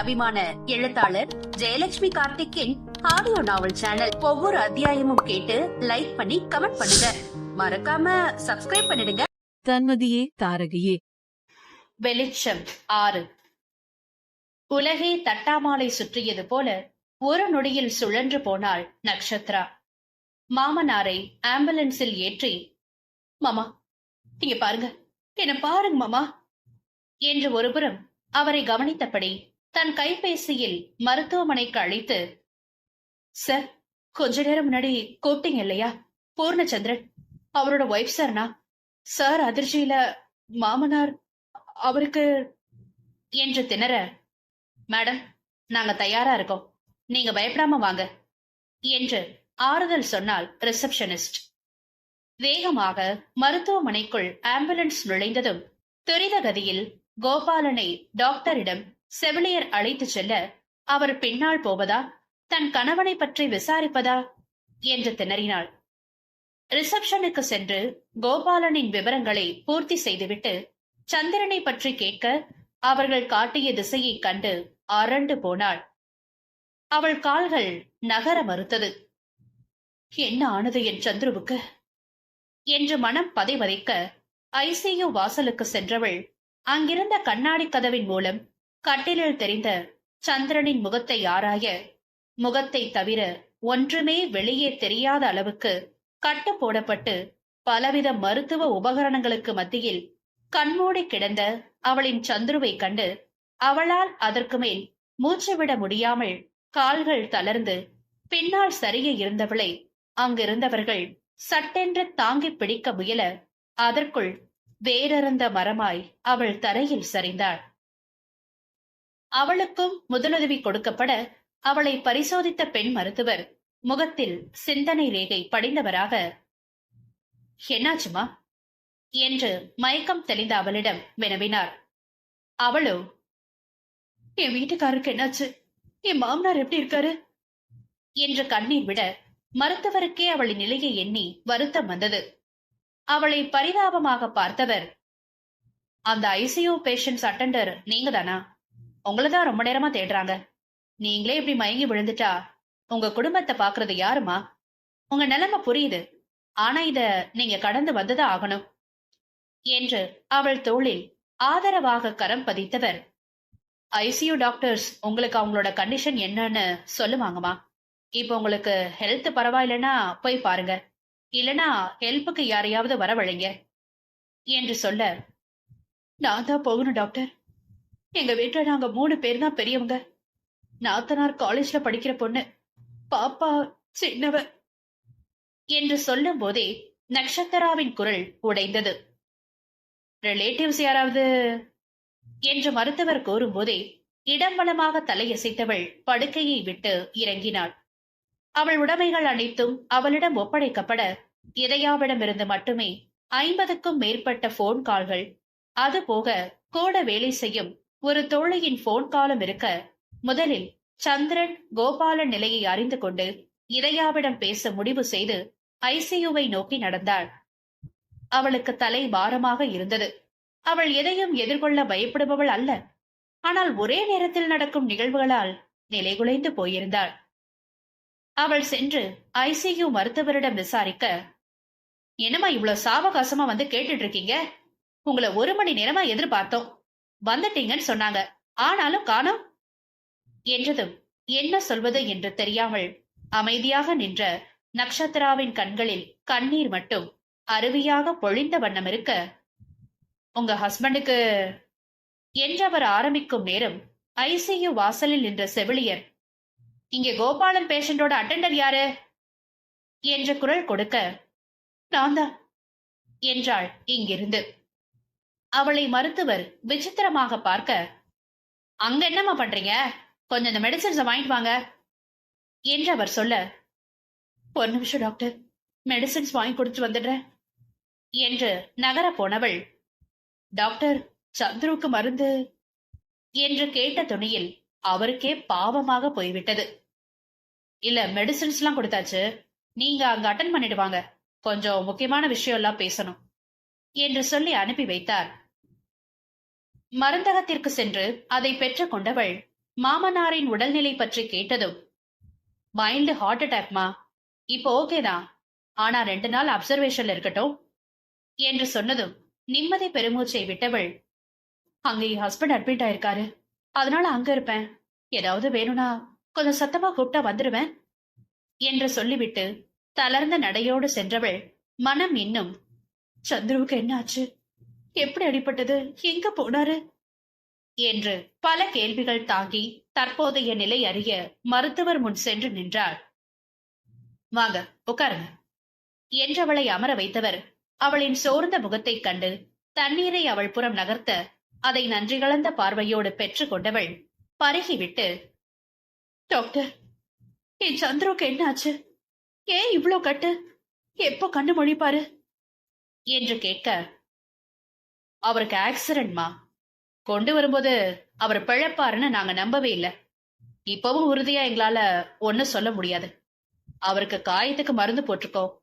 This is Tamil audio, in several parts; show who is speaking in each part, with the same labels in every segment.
Speaker 1: அபிமான எழுத்தாளர் ஜெயலட்சுமி கார்த்திக்கின் ஆடியோ நாவல் சேனல் ஒவ்வொரு அத்தியாயமும் கேட்டு லைக் பண்ணி கமெண்ட் பண்ணுங்க. மறக்காம சப்ஸ்கிரைப் பண்ணிடுங்க.
Speaker 2: தன்மதியே தாரகையே.
Speaker 3: வெளிச்சம் ஆறு. உலகே தட்டாமாலை சுற்றியது போல ஒரு நொடியில் சுழன்று போனாள் நக்ஷத்ரா. மாமனாரை ஆம்புலன்ஸில் ஏற்றி மாமா இங்க பாருங்க. என்ன பாருங்க மாமா என்று ஒருபுறம் அவரை கவனித்தபடி தன் கைபேசியில் மருத்துவமனைக்கு அழைத்து சார் கொஞ்ச நேரம் முன்னாடி கூப்பிட்டீங்க இல்லையா? பூர்ணச்சந்திரன் அவரோட ஒய்ஃப் சார்னா சார் அதிர்ச்சியில மாமனார் அவருக்கு என்று திணற மேடம் நாங்க தயாரா இருக்கோம். நீங்க பயப்படாம வாங்க என்று ஆறுதல் சொன்னால் ரிசப்ஷனிஸ்ட் வேகமாக மருத்துவமனைக்குள் ஆம்புலன்ஸ் நுழைந்ததும் துரித கதியில் கோபாலனை டாக்டரிடம் செவிலியர் அழைத்துச் செல்ல அவர் பின்னால் போவதா? தன் கணவனை பற்றி விசாரிப்பதா? என்று திணறினாள். ரிசப்ஷனுக்கு சென்று கோபாலனின் விவரங்களை பூர்த்தி செய்துவிட்டு சந்திரனை பற்றி கேட்க அவர்கள் காட்டிய திசையைக் கண்டு அரண்டு போனாள். அவள் கால்கள் நகர மறுத்தது. என்ன ஆனது என் சந்துருவுக்கு என்று மனம் பதைவதைக்க ஐசியு வாசலுக்கு சென்றவள் அங்கிருந்த கண்ணாடி கதவின் மூலம் கட்டிலில் தெரிந்த சந்திரனின் முகத்தை ஆராய முகத்தை தவிர ஒன்றுமே வெளியே தெரியாத அளவுக்கு கட்டு போடப்பட்டு பலவித மருத்துவ உபகரணங்களுக்கு மத்தியில் கண்மூடி கிடந்த அவளின் சந்துருவை கண்டு அவளால் அதற்கு மேல் மூச்சு விட முடியாமல் கால்கள் தளர்ந்து பின்னால் சரிய இருந்தவளை அங்கிருந்தவர்கள் சட்டென்று தாங்கி பிடிக்க முயல அதற்குள் வேறறந்த மரமாய் அவள் தரையில் சரிந்தாள். அவளுக்கும் முதலுதவி கொடுக்கப்பட அவளை பரிசோதித்த பெண் மருத்துவர் முகத்தில் சிந்தனை ரேகை படிந்தவராக என்னாச்சுமா? என்று மயக்கம் தெளிந்த அவளிடம் வினவினார். அவளோ என் வீட்டுக்காருக்கு என்னாச்சு? என் மாமனார் எப்படி இருக்காரு? என்று கண்ணீர் விட மருத்துவருக்கே அவளின் நிலையை எண்ணி வருத்தம் வந்தது. அவளை பரிதாபமாக பார்த்தவர் அந்த ஐசியூ பேஷண்ட்ஸ் அட்டெண்டர் நீங்க தானா உங்களதான் ரொம்ப நேரமா தேடுறாங்க. நீங்களே இப்படி மயங்கி விழுந்துட்டா உங்க குடும்பத்தை பாக்குறது யாருமா? உங்க நிலைமை புரியுது. ஆனா இத நீங்க கடந்து வந்துதான் ஆகணும். என்று அவள் தோளில் ஆதரவாக கரம் பதித்தவர். ஐசியூ டாக்டர்ஸ் உங்களுக்கு அவங்களோட கண்டிஷன் என்னன்னு சொல்லுவாங்கம்மா இப்போ உங்களுக்கு ஹெல்த் பரவாயில்லைன்னா போய் பாருங்க. இல்லனா ஹெல்ப்புக்கு யாரையாவது வரவழைங்க. என்று சொல்ல நான் தான் போகணும் டாக்டர். எங்க வீட்டுல நாங்க மூணு பேர் தான் பெரியவங்க. நாத்தனார் காலேஜ்ல படிக்கிற பொண்ணு. பாப்பா சின்னவ. என்று சொல்லும் போதே நக்ஷத்தராவின் குரல் உடைந்தது. ரிலேட்டிவ்ஸ் யாராவது? என்று மருத்துவர் கூறும்போதே இடம் வலமாக தலையசைத்தவள் படுக்கையை விட்டு இறங்கினாள். அவள் உடைமைகள் அனைத்தும் அவளிடம் ஒப்படைக்கப்பட இதயாவிடமிருந்து மட்டுமே ஐம்பதுக்கும் மேற்பட்ட போன் கால்கள் அதுபோக கூட வேலை செய்யும் ஒரு தோழியின் போன் காலம் இருக்க முதலில் சந்திரன் கோபாலன் நிலையை அறிந்து கொண்டு இதயாவிடம் பேச முடிவு செய்து ஐசியூவை நோக்கி நடந்தாள். அவளுக்கு தலை பாரமாக இருந்தது. அவள் எதையும் எதிர்கொள்ள பயப்படுபவள் அல்ல. ஆனால் ஒரே நேரத்தில் நடக்கும் நிகழ்வுகளால் நிலைகுலைந்து போயிருந்தாள். அவள் சென்று ஐசியூ மருத்துவரிடம் விசாரிக்க என்னம்மா இவ்வளவு சாவகாசமா வந்து கேட்டுட்டு இருக்கீங்க? உங்களை ஒரு மணி நேரமா எதிர்பார்த்தோம். வந்துட்டீங்கன்னு சொன்னாங்க. ஆனாலும் காணோம் என்றதும் என்ன சொல்வது என்று தெரியாமல் அமைதியாக நின்ற நக்ஷத்ராவின் கண்களில் கண்ணீர் மட்டும் அருவியாக பொழிந்த வண்ணம் இருக்க உங்க ஹஸ்பண்டுக்கு என்றவர் ஆரம்பிக்கும் நேரம் ஐசியு வாசலில் நின்ற செவிலியர் இங்கே கோபாலன் பேஷண்டோட அட்டெண்டர் யாரு? என்ற குரல் கொடுக்க நான் தான் என்றாள் இங்கிருந்து. அவளை மருத்துவர் விசித்திரமாக பார்க்க அங்க என்னம்மா பண்றீங்க? கொஞ்சம் இந்த மெடிசன்ஸை வாங்கிட்டு வாங்க. என்று அவர் சொல்ல ஒரு நிமிஷம் டாக்டர் மெடிசின்ஸ் வாங்கி கொடுத்து வந்துடுறேன். என்று நகர போனவள் டாக்டர் சந்துருவுக்கு மருந்து என்று கேட்ட துணியில் அவருக்கே பாவமாக போய்விட்டது. இல்ல மெடிசன்ஸ் எல்லாம் கொடுத்தாச்சு. நீங்க அங்க அட்டன் பண்ணிடுவாங்க கொஞ்சம் முக்கியமான விஷயம் எல்லாம் பேசணும். என்று சொல்லி அனுப்பி வைத்தார் மருந்தகத்திற்கு சென்று அதை பெற்றுக் கொண்டவள் மாமனாரின் உடல்நிலை பற்றி கேட்டதும் மைல்டு ஹார்ட் அட்டாக்மா இப்போ ஓகேதான் ஆனா ரெண்டு நாள் அப்சர்வேஷன்ல இருக்கட்டும் என்று சொன்னதும் நிம்மதி பெருமூச்சை விட்டவள் அங்க என் ஹஸ்பண்ட் அட்மிட் ஆயிருக்காரு. அதனால அங்க இருப்பேன். ஏதாவது வேணும்னா கொஞ்சம் சத்தமா கூப்பிட்டா வந்துடுவேன் என்று சொல்லிவிட்டு தளர்ந்த நடையோடு சென்றவள் மனம் இன்னும் சந்துருவுக்கு என்ன ஆச்சு எப்படி அடிபட்டது? எங்க போனாரு? என்று பல கேள்விகள் தாங்கி தற்போதைய நிலை அறிய மருத்துவர் முன் சென்று நின்றாள் வாங்க உட்காருங்க. என்றவளை அமர வைத்தவர் அவளின் சோர்ந்த முகத்தைக் கண்டு தண்ணீரை அவள் புறம் நகர்த்த அதை நன்றி கலந்த பார்வையோடு பெற்றுக் கொண்டவள் பருகிவிட்டு டாக்டர் என் சந்திரோக்கு என்ன ஆச்சு ஏன் இவ்வளோ கட்டு? எப்போ கண்ணு மொழிப்பாரு? என்று கேட்க அவருக்கு ஆக்சிடென்ட்மா கொண்டு வரும்போது அவர் பிழைப்பாருன்னு நாங்க நம்பவே இல்லை. இப்பவும் உறுதியா எங்களால ஒன்னும் சொல்ல முடியாது. அவருக்கு காயத்துக்கு மருந்து போட்டிருக்கோம்.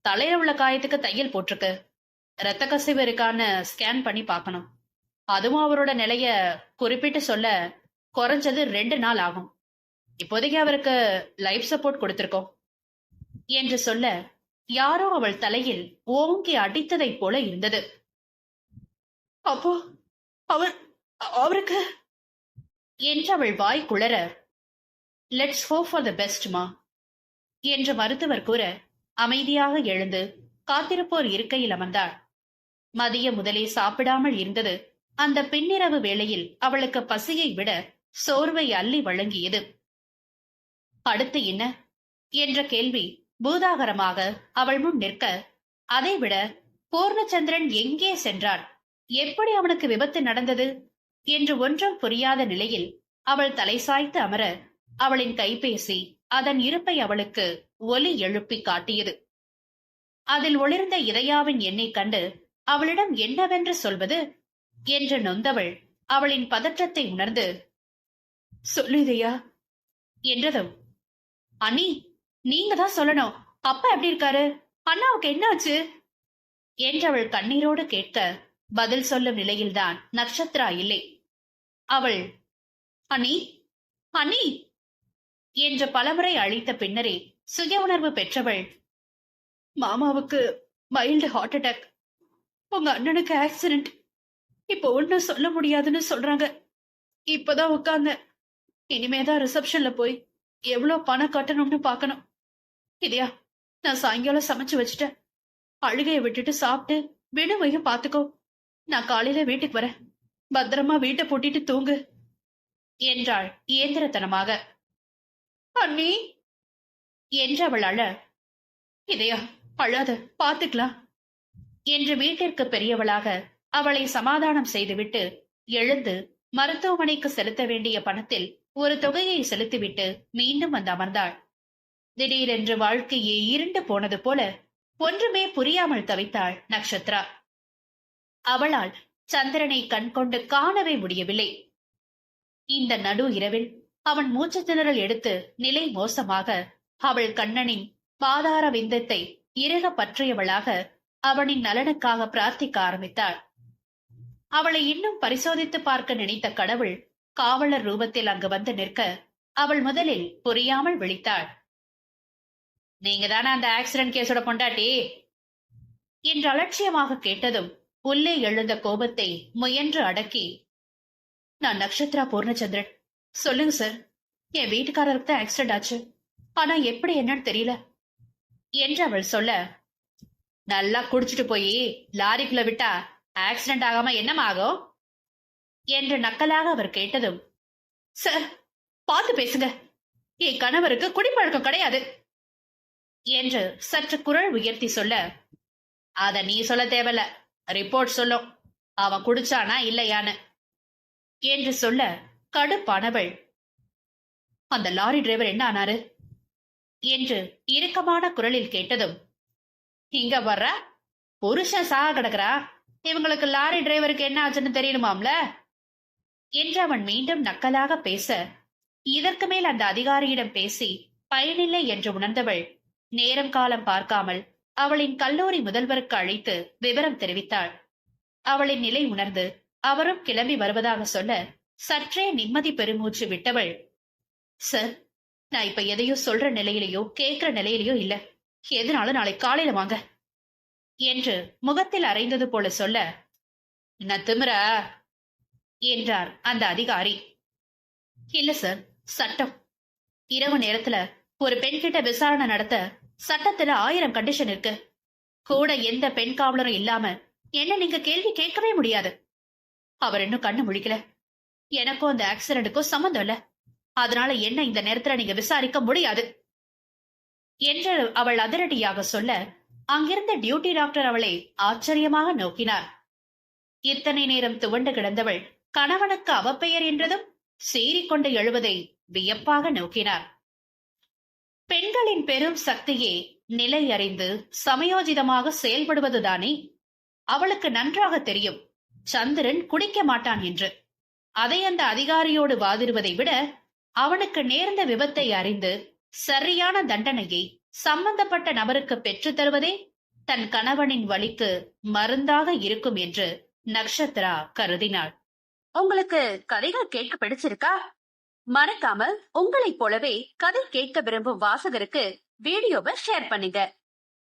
Speaker 3: தலையில உள்ள காயத்துக்கு தையல் போட்டிருக்கு. ரத்த கசிவு இருக்கான்னு ஸ்கேன் பண்ணி பார்க்கணும். அதுவும் அவரோட நிலைய குறிப்பிட்டு சொல்ல குறைஞ்சது ரெண்டு நாள் ஆகும். இப்போதைக்கு அவருக்கு லைஃப் சப்போர்ட் கொடுத்திருக்கோம். என்று சொல்ல யாரோ அவள் தலையில் ஓங்கி அடித்ததைப் போல இருந்தது. அப்போ அவர் அவருக்கு? என்று அவள் வாய் குளற லெட்ஸ் ஹோ ஃபார் த பெஸ்ட்மா என்று மருத்துவர் கூற அமைதியாக எழுந்து காத்திருப்போர் இருக்கையில் அமர்ந்தாள் மதிய முதலே சாப்பிடாமல் இருந்தது. அந்த பின்னிரவு வேளையில் அவளுக்கு பசியை விட சோர்வை அள்ளி வழங்கியது. அடுத்து என்ன? என்ற கேள்வி பூதாகரமாக அவள் முன் நிற்க அதைவிட பூர்ணச்சந்திரன் எங்கே சென்றான்? எப்படி அவனுக்கு விபத்து நடந்தது? என்று ஒன்றும் புரியாத நிலையில் அவள் தலை சாய்த்து அமர அவளின் கைபேசி அதன் இருப்பை அவளுக்கு ஒலி எழுப்பி காட்டியது. அதில் ஒளிர்ந்த இதயாவின் எண்ணை கண்டு அவளிடம் என்னவென்று சொல்வது? என்று நொந்தவள் அவளின் பதற்றத்தை உணர்ந்து சொல்லு இதையா? என்றதும் அண்ணி நீங்க தான் சொல்லணும். அப்பா எப்படி இருக்காரு? அண்ணாவுக்கு என்னாச்சு? என்றவள் கண்ணீரோடு கேட்க பதில் சொல்லும் நிலையில்தான் நட்சத்திரா இல்லை. அவள் அனி அனி! என்று பலமுறை அழைத்த பின்னரே சுய உணர்வு பெற்றவள் மாமாவுக்கு மைல்டு ஹார்ட் அட்டாக் உங்க அண்ணனுக்கு ஆக்சிடென்ட் இப்போ ஒன்னும் சொல்ல முடியாதுன்னு சொல்றாங்க. இப்பதான் உட்கார்ந்த இனிமேதான் ரிசப்ஷன்ல போய் எவ்வளவு பணம் கட்டணும்னு பார்க்கணும். இதையா நான் சாயங்காலம் சமைச்சு வச்சுட்டேன். அழுகையை விட்டுட்டு சாப்பிட்டு விடுவையும் பாத்துக்கோ நான் காலையில வீட்டுக்கு வரேன். பத்திரமா வீட்டை பூட்டிட்டு தூங்கு என்றாள் இயந்திரத்தனமாக. அண்ணி! என்று அவள் அழ இதையா அழாத பாத்துக்கலாம் என்று வீட்டிற்கு பெரியவளாக அவளை சமாதானம் செய்துவிட்டு எழுந்து மருத்துவமனைக்கு செலுத்த வேண்டிய பணத்தில் ஒரு தொகையை செலுத்திவிட்டு மீண்டும் வந்து அமர்ந்தாள். திடீரென்று வாழ்க்கையே இருண்டு போனது போல ஒன்றுமே புரியாமல் தவித்தாள் நக்ஷத்ரா அவளால் சந்திரனை கண்கொண்டு காணவே முடியவில்லை. இந்த நடு இரவில் அவன் மூச்சு திணறல் எடுத்து நிலை மோசமாக அவள் கண்ணனின் பாதார விந்தத்தை இறக பற்றியவளாக அவனின் நலனுக்காக பிரார்த்திக்க ஆரம்பித்தாள். அவளை இன்னும் பரிசோதித்து பார்க்க நினைத்த கடவுள் காவலர் ரூபத்தில் அங்கு வந்து நிற்க அவள் முதலில் புரியாமல் விழித்தாள். நீங்க தானே அந்த ஆக்சிடென்ட் கேஸோட பொண்டாட்டி? என்று அலட்சியமாக கேட்டதும் உள்ளே எழுந்த கோபத்தை முயன்று அடக்கி நான் நக்ஷத்ரா பூர்ணச்சந்திரன். சொல்லுங்க சார் என் வீட்டுக்காரருக்கு தான் ஆக்சிடென்ட் ஆச்சு. ஆனா எப்படி என்னன்னு தெரியல. என்று அவள் சொல்ல நல்லா குடிச்சிட்டு போய் லாரிக்குள்ள விட்டா ஆக்சிடென்ட் ஆகாம என்னமாகும் என்று நக்கலாக அவர் கேட்டதும் சார் பார்த்து பேசுங்க. என் கணவருக்கு குடிப்பழக்கம் கிடையாது. என்று சற்று குரல் உயர்த்தி சொல்ல அத நீ சொல்ல தேவையில்ல. ரிப்போர்ட் சொல்லும். அவன் குடிச்சானா இல்லையான்னு. என்று சொல்ல கடுப்பானவள். அந்த லாரி டிரைவர் என்ன ஆனாரு? என்று இறுக்கமான குரலில் கேட்டதும் இங்க வர்ற? புருஷன் சாக கிடக்குறா. இவங்களுக்கு லாரி டிரைவருக்கு என்ன ஆச்சுன்னு தெரியணுமாம்ல? என்று அவன் மீண்டும் நக்கலாக பேச இதற்கு மேல் அந்த அதிகாரியிடம் பேசி பயனில்லை என்று உணர்ந்தவள். நேரம் காலம் பார்க்காமல் அவளின் கல்லூரி முதல்வருக்கு அழைத்து விவரம் தெரிவித்தாள். அவளின் நிலை உணர்ந்து அவரும் கிளம்பி வருவதாக சொல்ல சற்றே நிம்மதி பெருமூச்சு விட்டவள் சார் நான் இப்ப எதையோ சொல்ற நிலையிலையோ கேட்கிற நிலையிலையோ இல்ல. எதனால நாளை காலையில வாங்க. என்று முகத்தில் அரைந்தது போல சொல்ல நான் திமிரா? என்றார் அந்த அதிகாரி. இல்ல சார் சட்டம். இரவு நேரத்துல ஒரு பெண்கிட்ட விசாரணை நடத்த சட்டத்துல ஆயிரம் கண்டிஷன் இருக்கு. கூட எந்த பெண் காவலரும் இல்லாம என்ன நீங்க கேள்வி கேட்கவே முடியாது. அவர் இன்னும் கண்ணு முழிக்கல. எனக்கும் அந்த ஆக்சிடென்ட்டுக்கும் சம்மந்தம் இல்ல. அதனால என்ன இந்த நேரத்துல நீங்க விசாரிக்க முடியாது? என்று அவள் அதிரடியாக சொல்ல அங்கிருந்த டியூட்டி டாக்டர் அவளை ஆச்சரியமாக நோக்கினார். இத்தனை நேரம் துவண்டு கிடந்தவள் கணவனுக்கு அவப்பெயர் என்றதும் சீறிக்கொண்டு எழுவதை வியப்பாக நோக்கினார். பெண்களின் பெரும் சக்தியே நிலை அறிந்து சமயோஜிதமாக செயல்படுவதுதானே? அவளுக்கு நன்றாக தெரியும். சந்திரன் குடிக்க மாட்டான் என்று. அதை அந்த அதிகாரியோடு வாதிடுவதை விட அவனுக்கு நேர்ந்த விபத்தை அறிந்து சரியான தண்டனையை சம்பந்தப்பட்ட நபருக்கு பெற்றுத் தருவதே தன் கணவனின் வழிக்கு மருந்தாக இருக்கும் என்று நக்ஷத்ரா கருதினாள்.
Speaker 1: உங்களுக்கு கதைகள் கேட்க பிடிச்சிருக்கா? மறக்காம உங்களைப் போலவே கதை கேட்க விரும்பும் வாசகருக்கு வீடியோவை ஷேர் பண்ணுங்க